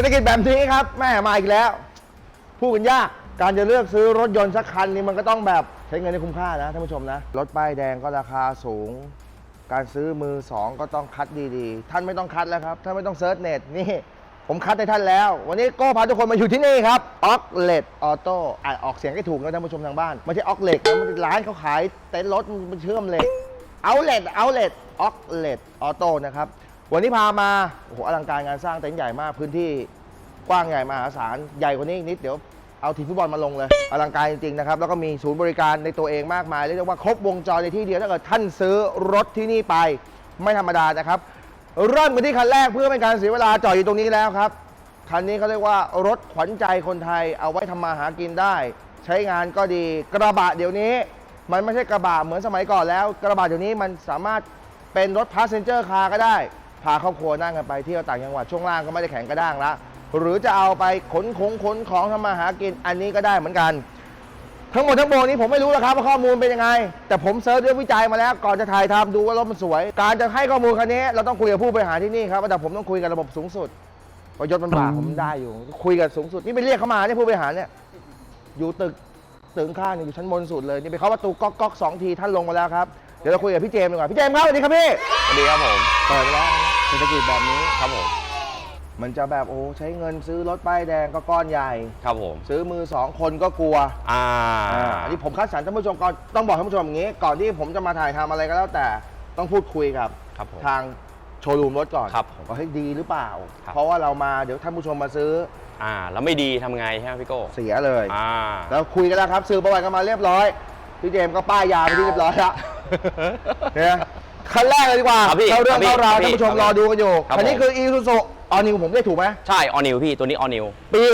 ศรษฐกิจแบบนี้ครับแม่มาอีกแล้วพูดกันยากการจะเลือกซื้อรถยนต์สักคันนี่มันก็ต้องแบบใช้เงินให้คุ้มค่านะท่านผู้ชมนะรถป้ายแดงก็ราคาสูง การซื้อมือสองก็ต้องคัดดีๆ ท่านไม่ต้องคัดแล้วครับท่านไม่ต้องเซิร์ชเน็ตนี่ ผมคัดให้ท่านแล้ว วันนี้โก็พาทุกคนมาอยู่ที่นี่ครับออกเลตออโต้อ่านออกเสียงให้ถูกนะท่านผู้ชมทางบ้านไม่ใช่ออกเล็กนะมันเป็นร้านเขาขายเต็นท์รถมันเชื่อมเหล็กเอาเลตเอาเลตออกเลตออโต้นะครับ วันนี้พามาโอ้โหอลังการงานสร้างเต็นท์ใหญ่มากพื้นที่กว้างใหญ่มหาศาลใหญ่กว่านี้อีกนิดเดี๋ยวเอาทีมฟุตบอลมาลงเลยอลังการจริงๆนะครับแล้วก็มีศูนย์บริการในตัวเองมากมายเรียกได้ว่าครบวงจรในที่เดียวถ้าเกิดท่านซื้อรถที่นี่ไปไม่ธรรมดานะครับเริ่มกันที่คันแรกเพื่อเป็นการเสียเวลาจอดอยู่ตรงนี้แล้วครับคันนี้เขาเรียกว่ารถขวัญใจคนไทยเอาไว้ทำมาหากินได้ ใช้งานก็ดีกระบะเดี๋ยวนี้ มันไม่ใช่กระบะเหมือนสมัยก่อนแล้ว กระบะเดี๋ยวนี้มันสามารถเป็นรถพาสเซนเจอร์คาร์ก็ได้ พาครอบครัวนั่งกันไปเที่ยวต่างจังหวัดช่วงล่างก็ไม่ได้แข็งกระด้างละหรือจะเอาไปขนของขนของทำมาหากินอันนี้ก็ได้เหมือนกัน ทั้งหมดทั้งมวลนี้ผมไม่รู้แล้วครับว่าข้อมูลเป็นยังไง แต่ผมเซิร์ชเรื่องวิจัยมาแล้ว ก่อนจะถ่ายทำดูว่ารถมันสวย การจะให้ข้อมูลคันนี้ เราต้องคุยกับผู้บริหารที่นี่ครับแต่ผมต้องคุยกับระบบสูงสุดเพราะยศมันบาผมได้อยู่ คุยกับสูงสุดนี่ไปเรียกเขามาเนี่ยผู้บริหารเนี่ยอยู่ตึกตึกข้างอยู่ชั้นบนสุดเลยนี่ไปเคาประตูก๊อกก๊อกสองทีท่านลงมาแล้วครับ เดี๋ยวเราคุยกับพี่เจมส์ดีกว่าพี่เจมส์ครับสวัสดีครับพี่สวัสดีครับผมเปิดไปแล้วเศรษฐกิจแบบนี้ ครับผมมันจะแบบโอ้ใช้เงินซื้อรถป้ายแดงก็ก้อนใหญ่ ครับผมซื้อมือสองคนก็กลัวอ่าอ่าอันนี้ผมคัดสรรท่านผู้ชมก่อนต้องบอกท่านผู้ชมอย่างนี้ ก่อนที่ผมจะมาถ่ายทำอะไรก็แล้วแต่ต้องพูดคุยกับ ครับผม ทางโชว์รูมรถก่อนครับผมว่าเฮ้ยดีหรือเปล่า ครับ เพราะว่าเรามาเดี๋ยวท่านผู้ชมมาซื้ออ่า แล้วไม่ดีทำไงใช่ไหมพี่โก้เสียเลย อ่า แล้วคุยกันแล้วครับซื้อประวัติกันมาเรียบร้อย พี่เจมส์ก็ป้ายยาไปที่เรียบร้อยแล้วเนี่ยคันแรกเลยดีกว่าครับพี่เข้าเรื่องครับพี่เข้าราวครับพี่ท่านผู้ชมครับรอดูกันอยู่ครับคันนี้ผม คืออีซูซูออนิวผมได้ถูกไหมใช่ ออนิวพี่ ตัวนี้ ออนิวปี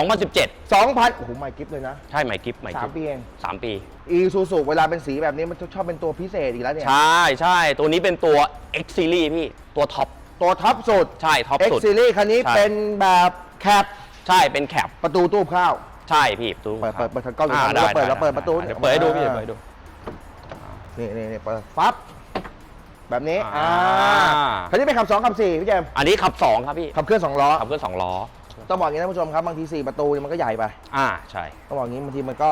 2017 2000โอ้โหไม่กิฟเลยนะใช่ไหมกิฟไหมสากิมฟปีเองสามปี อีซูซูเวลาเป็นสีแบบนี้มันชอบเป็นตัวพิเศษอีกแล้วเนี่ย ใช่ใช่ ตัวนี้เป็นตัว X Series พี่ ตัวท็อป ตัวท็อปสุด ใช่ ท็อป X สุด Series คันนี้ใช่ เป็นแบบแคปใช่ เป็นแคปประตูตู้ข้าว ใช่พี่ตู้เปิดเปิดเปิดทางกล้องอ่าดูได้เราเปิดไเราเปิดประตูเดี๋ยวเปิดให้ดูพี่อ่าเปิดให้ดูนี่นี่นี่เปิดปั๊บแบบนี้อ่าอ่าคันนี้เป็นขับ2ขับ4พี่เจมส์อันนี้ขับ2ครับพี่ขับเคลื่อน2ล้อขับเคลื่อน2ล้อต้องบอกอย่างนี้ท่านผู้ชมครับบางที4ประตูเนี่ยมันก็ใหญ่ไปอ่าใช่ต้องบอกอย่างนี้บางทีมันก็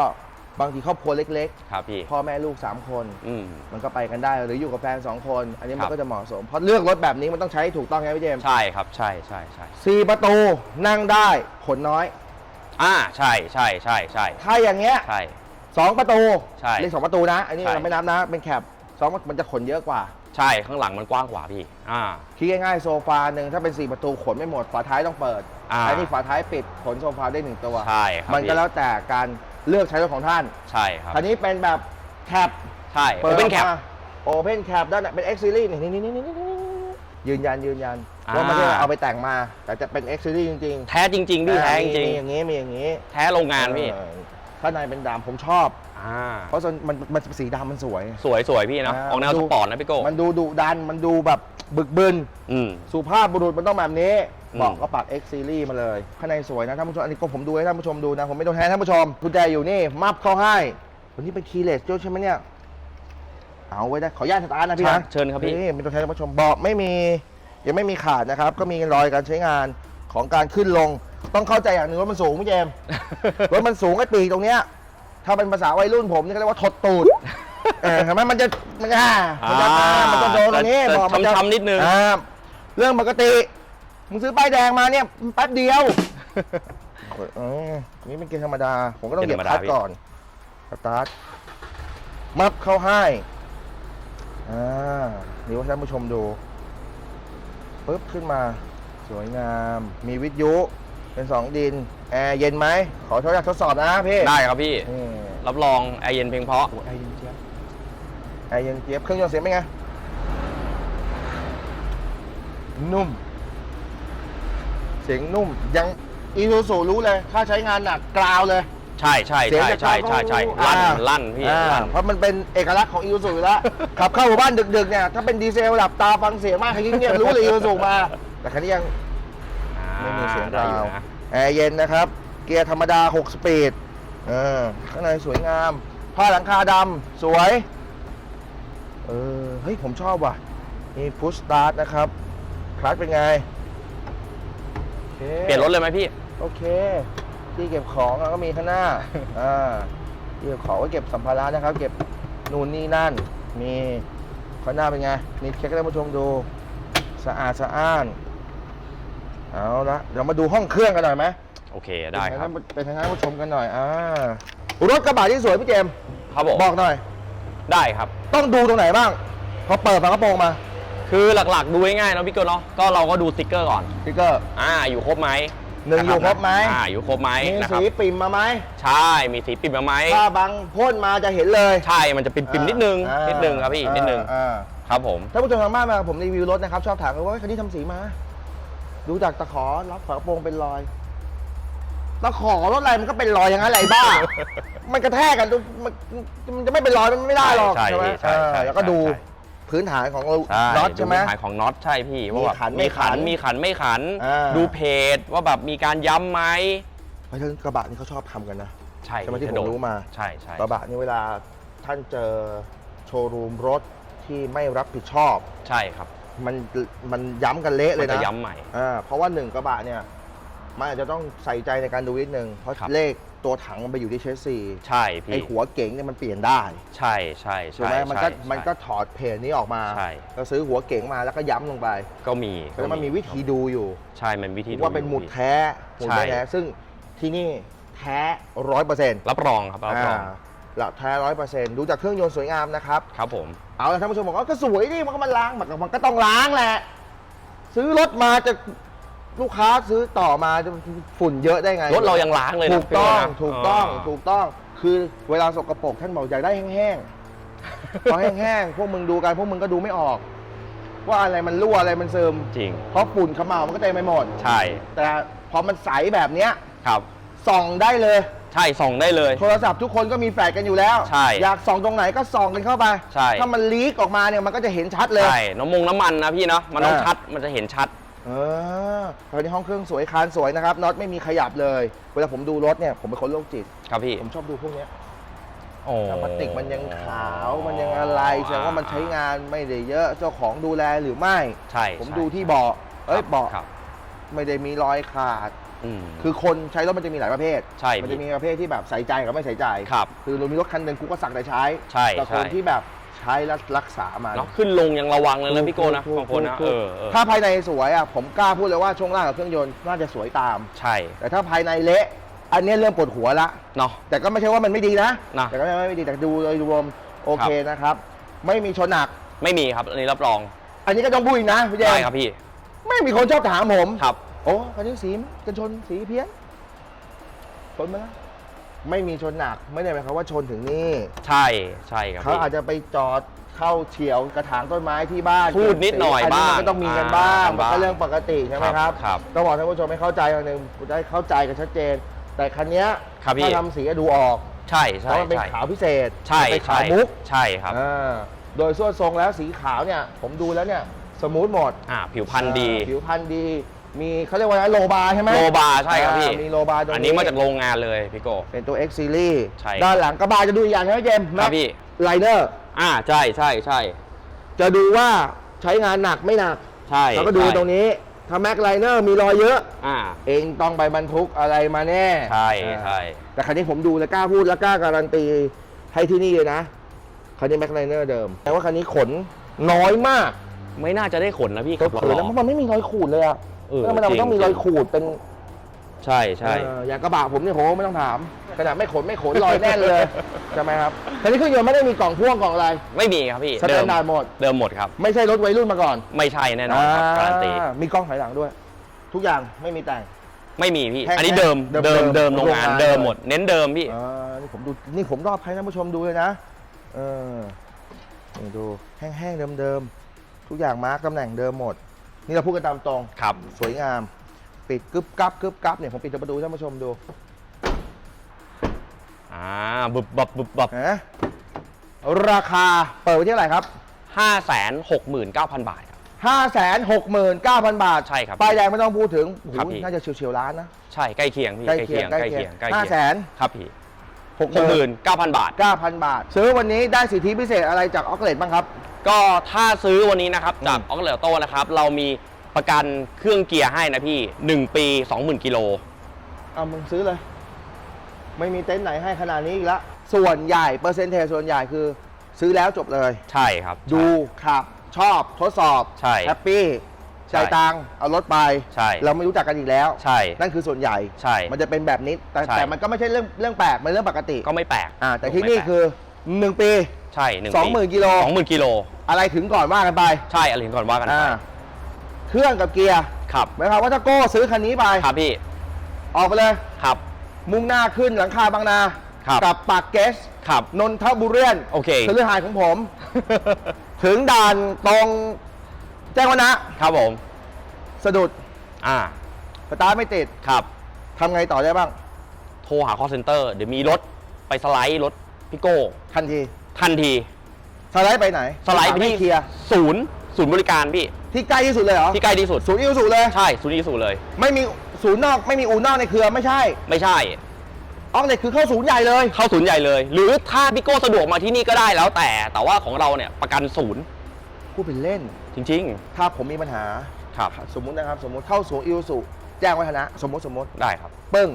บางทีครอบครัวเล็กครับพี่ๆพ่อแม่ลูก 3 คนอืมมันก็ไปกันได้หรืออยู่กับแฟน 2 คน อันนี้มัครันบก็จะเหมาะสม เพราะเลือกรถแบบนี้มันต้องใช้ให้ถูกต้องไงพี่เจมส์ใช่ครับใช่ใช่ใช่สี่ประตูนั่งได้ขนน้อย อ่าใช่ใช่ใช่ใช่ถ้าอย่างเงี้ยใช่ สองประตูใช่เลขสองประตูนะอันนี้ใช่ เราไม่นับนะเป็นแคปสองมันจะขนเยอะกว่าใช่ข้างหลังมันกว้างกว่าพี่ อ่า คิดง่ายๆโซฟาหนึ่งถ้าเป็น4ประตูขนไม่หมดฝาท้ายต้องเปิดอ่านนี้ฝาท้ายปิดขนโซฟาได้หนึ่งตัว ใช่ครับมันก็พี่แล้วแต่การเลือกใช้รถของท่านใช่ครับคันนี้เป็นแบบแคปใช่โอเปนแคปโอเพนแคปด้านในเป็น X Series นี่นี่นี่นี่นี่ยืนยันยืนยัน อ่า ว่าไม่ได้เอาไปแต่งมา แต่จะเป็น X Series จริงๆแท้จริงๆพี่แท้จริงมีอย่างนี้มีอย่างนี้ๆแท้โรงงานพี่เออข้างในเป็นดำผมชอบ อ่าเพราะส่วนมันมันสีดำมันสวย สวยสวยพี่นะอ่าออกแนวดู สปอร์ตนะพี่โก้มันดูดุดันมันดูแบบบึกบึน อืม สุภาพบุรุษมันต้องแบบนี้ อืม บอกก็ปัก X Series มาเลยข้างในสวยนะท่านผู้ชม อันนี้ก็ผมดูให้ท่านผู้ชมดูนะ ผมไม่ต้องแทนท่านผู้ชมกุญแจอยู่นี่ มับเข้าให้วันนี้เป็นคีย์เลสด้วยใช่ไหมเนี่ย เอาไว้ได้ ขออนุญาตสตาร์ทนะพี่ครันะบเชิญครับพี่ นี่เป็นตัวแทนท่านผู้ชมบอกไม่มี ยังไม่มีขาดนะครับ ก็มีรอยการใช้งานของการขึ้นลง ต้องเข้าใจอย่างหนึ่งรถมันสูงพี่เจมส์ รถมันสูงไอ้ปีกตรงเนี้ยถ้าเป็นภาษาวัยรุ่นผมนี่เขาเรียกว่าถดตูด เออเห็นไหมมันจะมันจะมันจะอ่ามันจะโดนตรงนี้จะบอกมันจะช้ำๆนิดนึง อ่าเรื่องปกติมึงซื้อป้ายแดงมาเนี่ยแป๊บเดียวเออนี่เป็นเกณฑ์ธรรมดา ผมก็ต้องเหยียบคลัตช์ก่อนสตาร์ทมับเข้าให้อ่าเดี๋ยวให้ท่านผู้ชมดู ปึ๊บขึ้นมา สวยงาม มีวิทยุ เป็นสองดิน แอร์เย็นไหม ขอทดสอบทดสอบนะพี่ได้ครับพี่ นี่รับรองแอร์เย็นเพียงเพราะ โอ้แอร์เย็นเจี๊ยบแอร์เย็นเจี๊ยบ เครื่องยนต์เสียงเป็นไง นุ่ม เสียงนุ่ม ยังอีซูซูรู้เลย ถ้าใช้งานหนักกราวเลย ใช่ใช่เสียงใช่จากใช่ใช่ใช่เขาลั่นอ่าลั่นพี่อ่าลั่น เพราะมันเป็นเอกลักษณ์ของอีซูซูอยู่แล้ว ขับเข้าหมู่บ้านดึกๆเนี่ยถ้าเป็นดีเซลหลับตาฟังเสียงมากใครยิ่งเงียบรู้เลยอีซูซูมา แต่คันนี้ยังไม่มีเสียงได้กอราวนะแอร์เย็นนะครับ เกียร์ธรรมดา 6 สปีดเออข้างในสวยงาม ผ้าหลังคาดำสวยเออเฮ้ย ผมชอบว่ะมีพุชสตาร์ทนะครับคลัตช์เป็นไงเคเปลี่ยนรถเลยไหมพี่ โอเค ที่เก็บของอะก็มีข้างหน้าอ่าที่เก็บของก็เก็บสัมภาระนะครับ เก็บนู่นนี่นั่น มีข้างหน้าเป็นไงมีเช็คให้ท่านผู้ชมดูสะอาดสะอ้านเอาละเดี๋ยวมาดูห้องเครื่องกันหน่อยไหมโอเคได้ครับเป็นทางท่านผู้ชมกันหน่อยอ่ารถกระบะที่สวยพี่เจมส์ครับผมบอกหน่อย ได้ครับ ต้องดูตรงไหนบ้างพอเปิดฝากระโปรงมา คือหลักๆ ดูง่ายๆเนาะพี่เกิร์ลเนาะก็เราก็ดูสติ๊กเกอร์ก่อนสติ๊กเกอร์อ่าอยู่ครบไหม หนึ่งะอยู่ครบไหมอ่าอยู่ครบไหมมีนะครับสีปิ่มมาไหมใช่มีสีปิดมาไหมถ้าบางพ่นมาจะเห็นเลย ใช่มันจะปิ่มๆนิดนึงอ่านิดนึงครับพี่นิดนึงอ่าครับผมถ้าผู้ชมทางบ้านมาผมรีวิวรถนะครับ ชอบถามกันว่าคันนี้ทำสีมา ดูจากตะขอรับฝากระโปรงเป็นรอยตะขอรถอะไรมันก็เป็นรอยอย่างนั้นแหละไอ้บ้า มันกระแทกกันดูมันมันจะไม่เป็นรอยมันไม่ได้หรอกใช่ไหมใช่ใช่เออแล้วก็ดูใช่ พื้นฐานของใช่น็อตใช่ไหมดูขายของน็อตใช่พี่ว่าแบบมีขันไม่มีขันขันมีขันไม่ขัน อ่า ดูเพจว่าแบบมีการย้ำไหมเพราะฉะนั้นกระบะนี่เขาชอบทำกันนะ ใช่ใช่ไหมที่จะผมโดนรู้มา ใช่ใช่กระบะนี่เวลาท่านเจอโชว์รูมรถที่ไม่รับผิดชอบ ใช่ครับมันมันย้ำกันเละเลมัยนจะนะย้ำใหม่ อ่าเพราะว่าหนึ่งกระบะเนี่ยมันอาจจะต้องใส่ใจในการดูนิดนึงเพราะครับ เลข ตัวถังมันไปอยู่ที่เชสซีใช่พี่ไอหัวเก๋งเนี่ยมันเปลี่ยนได้ใช่ใช่ถูกใช่ไหมมันก็ใช่มันก็ถอดเพจนี้ออกมาใช่แล้วซื้อหัวเก๋งมาแล้วก็ย้ำลงไปก็มีแล้วมันมีวิธีดูอยู่ ใช่มันวิธีดูว่าเป็นหมุดอยู่พี่แท้หมุดไม่ใช่ แท้ซึ่งที่นี่แท้ร้อยเปอร์เซ็นต์รับรองครับรับรองหลักแท้ร้อยเปอร์เซ็นต์ดูจากเครื่องยนต์สวยงามนะครับ ครับผมเอาละท่านผู้ชมบอกว่าก็สวยดิมันก็มันล้างมันก็มันก็ต้องล้างแหละ ซื้อรถมาจะ ลูกค้าซื้อต่อมาจะฝุ่นเยอะได้ไงรถเรายังล้างเลยนะถูกต้องพี่นะถูกต้องา ถูกต้องคือเวลาสกปรกท่านบอกอยากได้แห้งๆ พอแห้งๆพวกมึงดูกันพวกมึงก็ดูไม่ออก ว่าอะไรมันรั่วอะไรมันซึมจริง เพราะฝุ่นเขม่ามันก็เต็มไปหมด ใช่แต่พอมันใสแบบเนี้ยครับ ส่องได้เลย ใช่ส่องได้เลย โทรศัพท์ทุกคนก็มีแฟลชกันอยู่แล้ว ใช่อยากส่องตรงไหนก็ส่องกันเข้าไป ใช่ ถ้ามันลีกออกมาเนี่ยมันก็จะเห็นชัดเลย ใช่น้ำมงน้ำมันนะพี่เนาะมันต้องอ่าชัดมันจะเห็นชัด เออตอนนี้ห้องเครื่องสวยคานสวยนะครับน็อตไม่มีขยับเลย เวลาผมดูรถเนี่ยผมเป็นคนโรคจิต ครับพี่ผมชอบดูพวกเนี้ยโอ้ถ้าพลาสติกมันยังขาวมันยังอะไรแสดงว่ามันใช้งานไม่ได้เยอะเจ้าของดูแลหรือไม่ ใช่ผมใช่ดูที่เบาะเอ้ยเบาะครับไม่ได้มีรอยขาดอืมคือคนใช้รถมันจะมีหลายประเภท ใช่ มันพี่จะมีประเภทที่แบบใส่ใจกับไม่ใส่ใจ ครับ คือเรามีรถคันหนึ่งกูก็สั่งแต่ใช้ ใช่แต่คนใช่ที่แบบ ใช้แล้วรักษามันเนาะขึ้นลงยังระวังเลยนะพี่โก้นะถูกบางคนนะถูเอกอเออถ้าภายในสวยอะผมกล้าพูดเลยว่าช่วงล่างกับเครื่องยนต์น่าจะสวยตาม ใช่ แต่ถ้าภายในเละอันเนี้ยเริ่มปวดหัวละเนาะแต่ก็ไม่ใช่ว่ามันไม่ดีนะนะแต่ก็ไม่ดีแต่ดูโดยรวมโอเคนะครับ ไม่มีชนหนักไม่มีครับอันนี้รับรอง อันนี้ก็ต้องพูดอีกนะพี่เจมได้ส์ครับพี่ ไม่มีคนชอบถามผมครับ โอ้คันนี้สีกันชนสีเพี้ยนชนมาแล้ว ไม่มีชนหนักไม่ได้หมายความว่าชนถึงนี่ใช่ใช่ครับเขาพี่อาจจะไปจอดเข้าเฉียวกระถางต้นไม้ที่บ้านพูดนิดหน่อยอันนี้มันบ้างก็ต้องมีกันบ้างอ่ามันก็บ้างเรื่องปกติใช่ไหมครับครับต้องบอกท่านผู้ชมให้เข้าใจอย่างหนึ่งได้เข้าใจกันชัดเจน แต่คันเนี้ยครับพี่ถ้าทำสีก็ดูออกใช่เพใช่ราะมันเป็นใช่ขาวพิเศษใช่มันเป็นใช่ขาวมุกใช่ครับอ่าโดยส่วนทรงแล้วสีขาวเนี่ยผมดูแล้วเนี่ยสมูทหมดอ่าผิวพรรณดีอ่าผิวพรรณดี มีเขาเรียกว่าอะไรโลบาร์ใช่ไหมโลบาร์ใช่ครับพี่ อ่ามีโลบาร์ตรงนี้อันนี้มาจากโรงงานเลยพี่โก้เป็นตัว X Series ใช่ด้านหลังกระบะจะดูอีกอย่างนะเจมส์ครับพี่ไลเนอร์อ่าใช่ใช่ใช่จะดูว่าใช้งานหนักไม่หนักใช่แล้วก็ดูใช่ตรงนี้ถ้าแม็กไลเนอร์มีรอยเยอะ อ่า เองต้องไปบรรทุกอะไรมาแน่ใช่อ่าใช่ แต่คันนี้ผมดูและกล้าพูดและกล้าการันตีให้ที่นี่เลยนะคันนี้แม็กไลเนอร์เดิม แต่ว่าคันนี้ขนน้อยมากไม่น่าจะได้ขนนะพี่ก็ขับเขินล้นะอเพราะมันไม่มีรอยขูดเลยอะ เออแล้วมันมันต้องจริงมีรอยขูดเป็นใช่ใช่เอออย่างกระบะผมเนี่ยผมไม่ต้องถามขนาดไม่ขนไม่ขนรอยแน่นเลยใช่ไหมครับคันนี้เครื่องยนต์ไม่ได้มีกล่องพ่วงกล่องอะไรไม่มีครับพี่สแตเดิมนดาร์ดหมด เดิมหมดครับ ไม่ใช่รถวัยรุ่นมาก่อนไม่ใช่แน่นอนครับการันตีอ่ามีกล้องถอยหลังด้วย ทุกอย่างไม่มีแต่ง ไม่มีพี่แค่อันนี้เดิมเดิมเดิมเดิเดิมมโรงงานโรงงาน เดิมหมด เน้นเดิมพี่ อ่านี่ผมดูนี่ผมรอบให้ท่านผู้ชมดูเลยนะเออนี่ดูแห้งๆเดิมๆทุกอย่างมาร์กตำแหน่งเดิมหมด นี่เราพูดกันตามตรงครับ สวยงาม ปิดกึบกับกึบกับเนี่ยผมปิดประตูให้ท่านผู้ชมดูอ่าบึบบับบึบบับเห็นะราคาเปิดไว้ที่เท่าไหร่ครับ ห้าแสนหกหมื่นเก้าพันบาทครับ 569,000 บาทใช่ครับป้ายแดงไม่ต้องพูดถึงโอ้โหครับพี่ น่าจะเฉียวๆล้านนะ ใช่ใกล้เคียงพี่ใกล้เคียงใกล้เคียงใกล้ห้าเคีแสยงนครับพี่หกหกหมื่นเก้าพันบาท เก้าพันบาท ซื้อวันนี้ได้สิทธิพิเศษอะไรจากออกเลตบ้างครับ ก็ถ้าซื้อวันนี้นะครับจากอืมออกเลโตนะครับ เรามีประกันเครื่องเกียร์ให้นะพี่ 1 ปี 20,000กิโลเอามึงซื้อเลย ไม่มีเต็นท์ไหนให้ขนาดนี้อีกละส่วนใหญ่เปอร์เซ็นต์เทส่วนใหญ่คือ ซื้อแล้วจบเลย ใช่ครับดูขับ ชอบทดสอบใช่แฮปปี้ใช่จ่ายตังค์เอารถไปใช่เราไม่รู้จักกันอีกแล้ว ใช่ นั่นคือส่วนใหญ่ใช่ มันจะเป็นแบบนี้แต่ใช่แต่มันก็ไม่ใช่เรื่องเรื่องแปลกมันเรื่องปกติก็ไม่แปลกอ่าแต่ที่นี่คือ 1ปีใช่หนึ่ง20,000กิโลสองหมื่นกิโล อะไรถึงก่อนว่ากันไป ใช่อะไรถึงก่อนว่ากันไปอ่าเครื่องกับเกียร์ครับหมายความว่าถ้าโก้ซื้อคันนี้ไปครับพี่ ออกไปเลยครับ มุ่งหน้าขึ้นหลังคาบางนาครับกับปากเกสครับนนทบุรียนโอเคคือเรื่องหายของผม ถึงด่านตรงแจ้งวัฒนะครับผม สะดุด อ่าสตาร์ทไม่ติดครับทำไงต่อได้บ้าง โทรหา call center เดี๋ยวมีรถไปสไลด์รถ พี่โก้ทันทีทันที สไลด์ไปไหนสไลด์ไปม่ที่เคลียร์ศูนย์ศูนย์บริการพี่ที่ใกล้ที่สุดเลยเหรอที่ใกล้ที่สุดศูนย์อิวสุเลย ใช่ศูนย์อีสูเลย ไม่มีศูนย์นอกไม่มีอู่นอกในเครือไม่ใช่ ไม่ใช่ออกเน็ตคือเข้าศูนย์ใหญ่เลย เข้าศูนย์ใหญ่เลย หรือถ้าพี่โก้สะดวกมาที่นี่ก็ได้แล้วแต่ แต่ว่าของเราเนี่ยประกันศูนย์พูดเป็นเล่น จริงถ้าผมมีปัญหาๆครับสมมุตินะครับ สมมุติเข้าศูนย์อิวสุแจ้งวัฒนะ สมมติสมมติได้ครับปึ้ง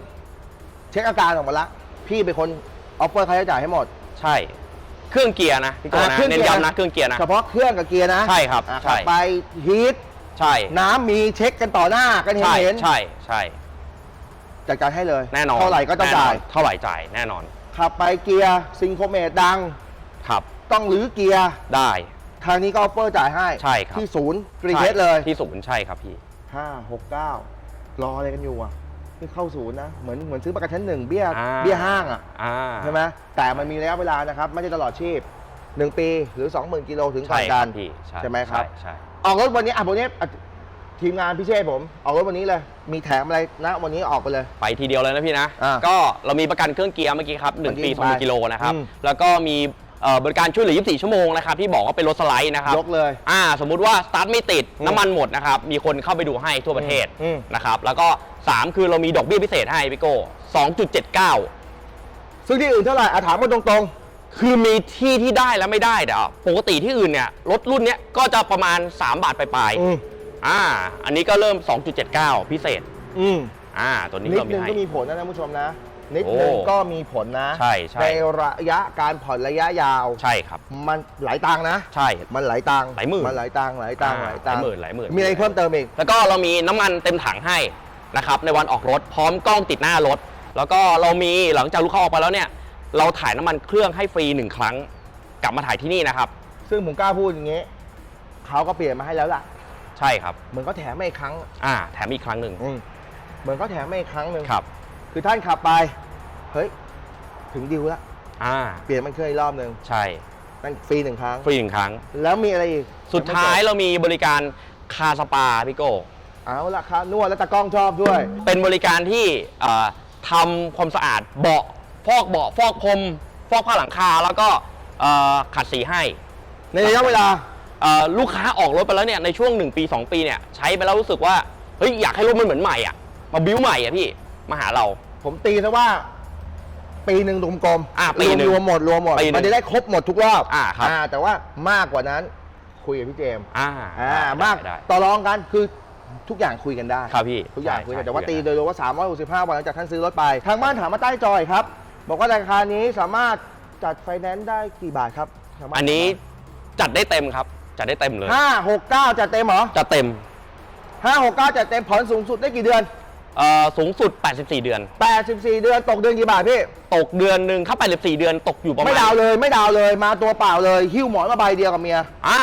เช็คอาการออกมาละ พี่เป็นคน ออฟเฟอร์ค่าใช้จ่ายให้หมด ใช่ เครื่องเกียร์นะพี่โก้อ่านะเครื่องเน้นเกียร์ ย้ำนะเครื่องเกียร์นะ เฉพาะเครื่องกับเกียร์นะใช่ครับอะใช่ ขับไปฮีทใช่น้ำมีเช็คกันต่อหน้ากันเห็นใช่เห็นใช่ใช่จัดการให้เลยแน่นอนเท่าไหร่ก็ต้องแน่นนจ่ายเท่าไหร่จ่ายแน่นอนขับไปเกียร์ซิงโครเมตดัง ครับต้องรื้อเกียร์ ได้ ทางนี้ก็ออฟเฟอร์จ่ายให้ใช่ครับ ที่ศูนย์กรีเทสเลยที่ศูนย์ใช่ครับพี่ ห้าหกเก้ารออะไรกันอยู่อะ นี่เข้าศูนย์นะ เหมือนเหมือนซื้อประกันชั้นหนึ่งเบี้ยอ่า เบี้ยห้างอะอ่า ใช่ไหมแต่มันมีระยะเวลานะครับ ไม่ใช่ตลอดชีพ 1 ปีหรือ 20,000กิโลถึงก่ใช่อนคกัรันบพี่ใช่ไหมครับ ใช่ ออกรถวันนี้อะวันนี้อะทีมงานพิเชษผม ออกรถวันนี้เลย มีแถมอะไรนะวันนี้ออกไปเลย ไปทีเดียวเลยนะพี่นะ อ่าก็เรามีประกันเครื่องเกียร์เมื่อกี้ครับเมื่อ1กี้ปีไป2กิโลนะครับ อืม แล้วก็มีเอ่อบริการช่วยเหลือ 24 ชั่วโมงนะครับที่บอกว่าเป็นรถสไลด์นะครับยกเลย อ่าสมมุติว่าสตาร์ทไม่ติดอืมน้ำมันหมดนะครับ มีคนเข้าไปดูให้ทั่วประเทศอืมนะครับ แล้วก็ 3 คือเรามีดอกเบี้ยพิเศษให้พี่โก้2.79 ซึ่งที่อื่นเท่าไหร่อะถามมาตรงคือมีที่ที่ได้และไม่ได้แต่ปกติที่อื่นเนี่ยรถรุ่นเนี้ยก็จะประมาณ 3 บาทปลายๆอืมๆอ่า อันนี้ก็เริ่ม 2.79 พิเศษ อืมอ่า ตัวนี้นิดเรามีนึงให้ ก็มีผลนะท่านผู้ชมนะ นิดโอ้นึงก็มีผลนะใช่ใช่ ระยะการผ่อนระยะยาว ใช่ครับ มันหลายตังค์นะ ใช่ มันหลายตังค์หลายหมื่นมันหลายตังค์หลายตังค์อ่าหลายตังค์หลายหมื่นหลายหมื่น มีอะไรเพิ่มเติมอีก แล้วก็เรามีน้ำมันเต็มถังให้ นะครับในวันออกรถพร้อมกล้องติดหน้ารถ แล้วก็เรามีหลังจากลูกค้าออกไปแล้วเนี่ย เราถ่ายน้ำมันเครื่องให้ฟรีหนึ่งครั้ง กลับมาถ่ายที่นี่นะครับ ซึ่งผมกล้าพูดอย่างงี้เขาก็เปลี่ยนมาให้แล้วล่ะ ใช่ครับ เหมือนก็แถมมาอีกครั้งอ่าแถมอีกครั้งหนึ่งอืมเหมือนก็แถมมาอีกครั้งหนึ่งครับคือท่านขับไป เฮ้ย ถึงดิวละอ่าเปลี่ยนมันเครื่องอีกรอบหนึ่งใช่นั่นฟรีหนึ่งครั้ง ฟรีหนึ่งครั้ง แล้วมีอะไรอีกสุดท้ายเรามีบริการคาสปาพี่โก้ เอาละครับนวดแล้วตากล้องชอบด้วย เป็นบริการที่เอ่อทำความสะอาดเบาะฟอกเบาะฟอกพรมฟอกผ้าหลังคาแล้วก็เอ่อขัดสีให้ในระยะเวลา เอ่อลูกค้าออกรถไปแล้วเนี่ยในช่วง 1 ปี 2 ปีเนี่ยใช้ไปแล้วรู้สึกว่าเฮ้ยอยากให้รถมันเหมือนใหม่อะมาบิ้วใหม่อะพี่มาหาเรา ผมตีซะว่า ปีหนึ่งกลมๆอะปีหนึ่งรวมๆหมดรวมหมด ปีหนึ่งมันจะได้ครบหมดทุกรอบอะครับ แต่ว่ามากกว่านั้นคุยกับพี่เจมส์อ่าอ่าได้มากได้ ต่อรองกันคือ ทุกอย่างคุยกันได้ครับพี่ทุกอย่างใช่คุยกันใช่แต่ว่าคุยกันตีได้โดยรวมว่า 365 วันหลังจากท่านซื้อรถไป ทางบ้านถามมาใต้จอยครับ บอกว่าราคานี้สามารถจัดไฟแนนซ์ได้กี่บาทครับทางบ้าอันนี้จัดได้เต็มครับ จัดได้เต็มเลยห้าหกเก้าจัดเต็มเหรอจัดเต็มห้าหกเก้าจัดเต็มผ่อนสูงสุดได้กี่เดือนเอ่อสูงสุด 84 เดือน 84 เดือน ตกเดือนกี่บาทพี่ ตกเดือนหนึ่งเข้าไป14เดือน ตกอยู่ประมาณ ไม่ดาวเลย ไม่ดาวเลย มาตัวเปล่าเลย หิ้วหมอนมาใบเดียวกับเมีย อ่า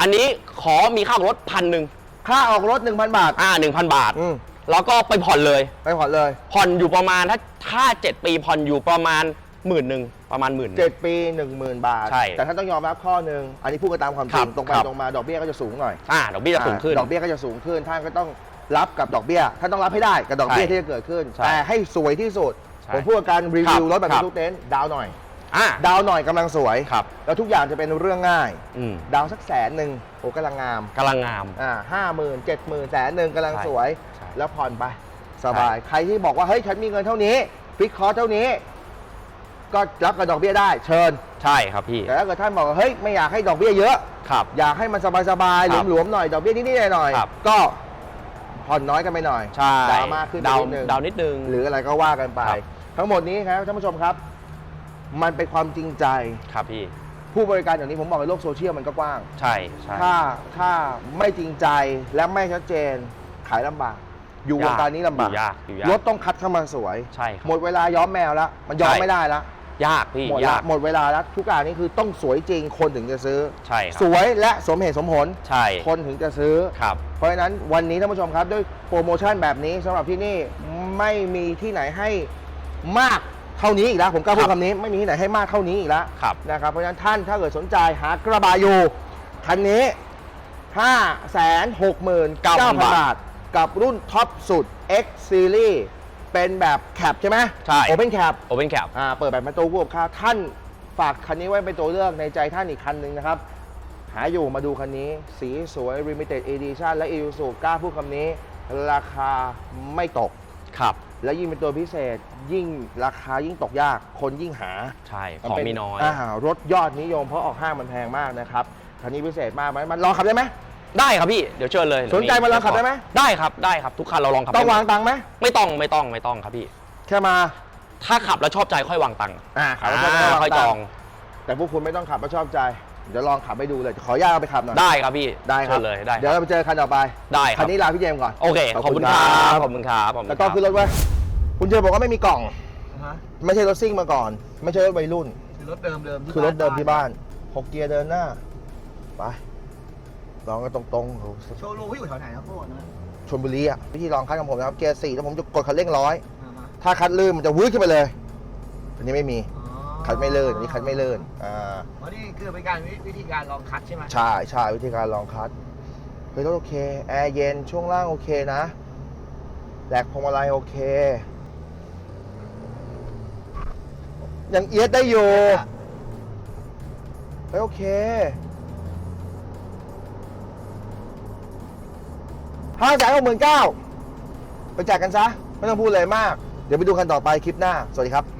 อันนี้ขอมีค่าออกรถพันหนึ่ง ค่าออกรถ 1,000 บาท อ่า1,000บาท อืม แล้วก็ไปผ่อนเลย ไปผ่อนเลย ผ่อนอยู่ประมาณถ้าถ้า7ปีผ่อนอยู่ประมาณหมื่นหนึ่งประมาณหมื่น 7 ปี 10,000 บาท ใช่แต่ท่านต้องยอมรับข้อหนึ่งอันนี้พูดกันตามความจริงครับตรงไปครับ ตรงมาดอกเบี้ยก็จะสูงหน่อยอ่าดอกเบี้ยจะสูงขึ้นดอกเบี้ยก็จะสูงขึ้นท่านก็ต้องรับกับดอกเบี้ยท่านต้องรับให้ได้กับดอกเบี้ยใช่ที่จะเกิดขึ้น ใช่แต่ให้สวยที่สุด ใช่ผมพูดกับการรีวิวครับรถแบบครับทุกเต็นท์ดาวหน่อย อ่าดาวหน่อยกำลังสวยครับ แล้วทุกอย่างจะเป็นเรื่องง่าย อืมดาวสักแสนหนึ่งโอ้กำลังงามกำลังงาม อ่าห้าหมื่นเจ็ดหมื่นแสนหนึ่งกำลังใช่สวยใช่ แล้วผ่อนไป สบาย ใครที่บอกว่า เฮ้ย ฉันมีเงินเท่านี้ฟิกคอร์สเท่านี้ ก็รับกับดอกเบี้ยได้ เชิญ ใช่ครับพี่แต่ถ้าเกิดท่านบอกว่าเฮ้ยไม่อยากให้ดอกเบี้ยเยอะ ครับ อยากให้มันสบายๆครับหลวมๆหน่อยดอกเบี้ยนิดๆหน่อยครับ ๆก็ผ่อนน้อยกันไปหน่อยใช่ดาวมากขึ้นไปดาวนิดนึง ดาวนิดนึง หรืออะไรก็ว่ากันไป ครับทั้งหมดนี้ครับท่านผู้ชมครับ มันเป็นความจริงใจ ครับพี่ ผู้บริการอย่างนี้ผมบอกในโลกโซเชียลมันก็กว้าง ใช่ใช่ ถ้าถ้าไม่จริงใจและไม่ชัดเจนขายลำบาก อยู่วงการนี้ลำบาก อยู่ยากอยู่ยาก รถต้องคัดเข้ามาสวย ใช่ครับ หมดเวลาย้อมแมวแล้วมันย้อมใช่ ไม่ได้แล้วยากพี่หมดละยากหมดเวลาแล้วทุกอย่างนี้คือต้องสวยจริงคนถึงจะซื้อ ใช่ครับสวยและสมเหตุสมผล ใช่คนถึงจะซื้อ ครับ เพราะฉะนั้นวันนี้ท่านผู้ชมครับ ด้วยโปรโมชั่นแบบนี้สำหรับที่นี่ไม่มีที่ไหนให้มาก เท่านี้อีกแล้วผมกล้าพูคดรับคำนี้ไม่มีที่ไหนให้มากเท่านี้อีกแล้วครับ นะครับเพราะฉะนั้นท่านถ้าเกิดสนใจหากระบะอยู่คันนี้ 5 6 9 0 0 0 บาท กับรุ่นท็อปสุด X Series เป็นแบบแคปใช่ไหมใช่ โอเ n นแคปโอเ n นแคปอ่าเปิดแบบประตูคู่กับข้าวท่านฝากคันนี้ไว้เป็นตัวเลือกในใจท่านอีกคันหนึ่งนะครับ หาอยู่มาดูคันนี้ สีสวย Limited Edition และ i s u กล้าพูดคำนี้ ราคาไม่ตก ครับ และยิ่งเป็นตัวพิเศษ ยิ่งราคายิ่งตกยากคนยิ่งหาใช่ ของเป็มีน้อย รถยอดนิยมเพราะออกห้างมันแพงมากนะครับคันนี้พิเศษมากไหมมันลองขับได้ไหมได้ครับพี่ เดี๋ยวเชิญเลยสนใจมาลองขับได้ไหมได้ครับได้ครับทุกคันเราลองขับต้องได้หมดวางตังค์ไหมไม่ต้องไม่ต้องไม่ต้องครับพี่ แค่มา ถ้าขับแล้วชอบใจค่อยวางตังค์อ่าขับแล้วอ่าก็วางค่อยตัจงองค์แต่พวกคุณไม่ต้องขับแล้วชอบใจ เดี๋ยวลองขับให้ดูเลย ขออนุญาตเอาไปขับหน่อย ได้ครับพี่ได้ครัเชิบญเลยได้คเดี๋ยวรับ เราไปเจอคันต่อไปได้คคัรันบนี้ลาพี่เจมส์ก่อนโอเคขอบคุณครับขอบคุณครับขอบคุณแล้วก็ครับขึ้นรถไว้ยคุณเจมส์บอกว่าไม่มีกล่องไม่ใช่รถซิ่งมาก่อน ไม่ใช่รถวัยรุ่น คือรถเดิมเดิมคือรถเดิมที่บ้านหกเกียร์เดินหน้า ไป ลองกันตรงๆโอ้โหโชว์รูมเขาอยู่แถวไหนครับพวกนั้นชลบุรีอะวิธีลองคัดของผมนะครับ เกียร์สี่แล้วผมจะกดคันเร่งร้อย อ่าฮะถ้าคัดลื่นมันจะวืดขึ้นไปเลย อันนี้ไม่มีอ๋อ คัดไม่ลื่นอันนี้คัดไม่ลื่นอ่าอ๋อนี่คือเป็นการวิวิธีการลองคัดใช่ไหมใช่ใช่วิธีการลองคัดเฮ้ยรถโอเคแอร์เย็นช่วงล่างโอเคนะแหลกพวงมาลัยโอเค ยังเอียดได้อยู่เฮ้ยโอเคห้าแสนหกหมื่นเก้าไปจ่ายกันซะ ไม่ต้องพูดเลยมาก เดี๋ยวไปดูคันต่อไปคลิปหน้า สวัสดีครับ